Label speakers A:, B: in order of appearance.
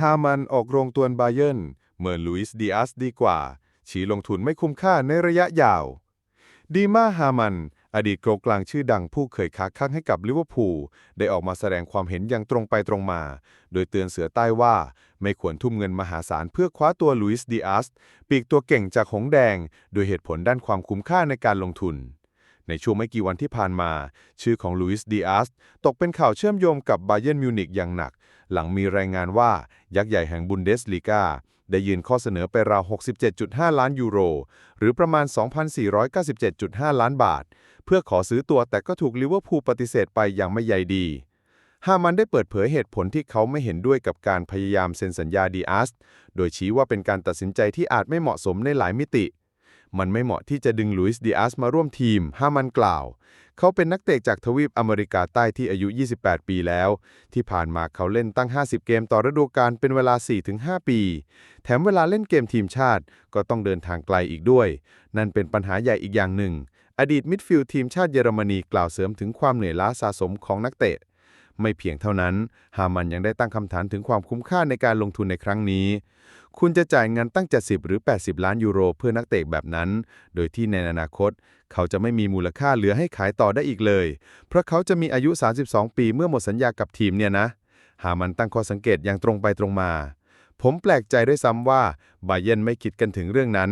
A: ฮามันออกโรงตัวนบาเยนเมื่อลุยส์ดีอาสดีกว่า ชี้ลงทุนไม่คุ้มค่าในระยะยาว ดีมาฮามัน อดีตโกลกลางชื่อดังผู้เคยค้าข้างให้กับลิเวอร์พูลได้ออกมาแสดงความเห็นอย่างตรงไปตรงมา โดยเตือนเสือใต้ว่า ไม่ควรทุ่มเงินมหาศาลเพื่อคว้าตัวลุยส์ดีอาสปีกตัวเก่งจากหงส์แดง โดยเหตุผลด้านความคุ้มค่าในการลงทุน ในช่วงไม่กี่วันที่ผ่านมา ชื่อของลุยส์ดีอาสตกเป็นข่าวเชื่อมโยงกับบาเยนมิวนิกอย่างหนัก หลังมีรายงานว่ายักษ์ใหญ่แห่งบุนเดสลีกาได้ยื่นข้อเสนอไปราว 67.5 ล้านยูโร หรือประมาณ 2,497.5 ล้านบาท เพื่อขอซื้อตัวแต่ก็ถูกลิเวอร์พูลปฏิเสธไปอย่างไม่ใยดีฮามันได้เปิดเผยเหตุผลที่เขาไม่เห็นด้วยกับการพยายามเซ็นสัญญาดีอาส โดยชี้ว่าเป็นการตัดสินใจที่อาจไม่เหมาะสมในหลายมิติ มันไม่เหมาะที่จะดึงลุยส์ดีอาสมาร่วมทีมฮามันกล่าว เขาเป็นนักเตะจากทวีปอเมริกาใต้ที่อายุ 28 ปีแล้ว ที่ผ่านมาเขาเล่นตั้ง 50 เกมต่อฤดูกาลเป็นเวลา 4-5 ปี แถมเวลาเล่นเกมทีมชาติก็ต้องเดินทางไกลอีกด้วย นั่นเป็นปัญหาใหญ่อีกอย่างหนึ่ง อดีตมิดฟิลด์ทีมชาติเยอรมนีกล่าวเสริมถึงความเหนื่อยล้าสะสมของนักเตะ ไม่เพียงเท่านั้น ฮามันยังได้ตั้งคำถามถึงความคุ้มค่าในการลงทุนในครั้งนี้ คุณจะจ่ายเงินตั้ง 70 หรือ 80 ล้านยูโรเพื่อนักเตะแบบนั้น โดยที่ในอนาคต เขาจะไม่มีมูลค่าเหลือให้ขายต่อได้อีกเลย เพราะเขาจะมีอายุ 32 ปีเมื่อหมดสัญญากับทีมเนี่ยนะหามันตั้งข้อสังเกตอย่างตรงไปตรงมา ผมแปลกใจด้วยซ้ำว่าบาเยนไม่คิดกันถึงเรื่องนั้น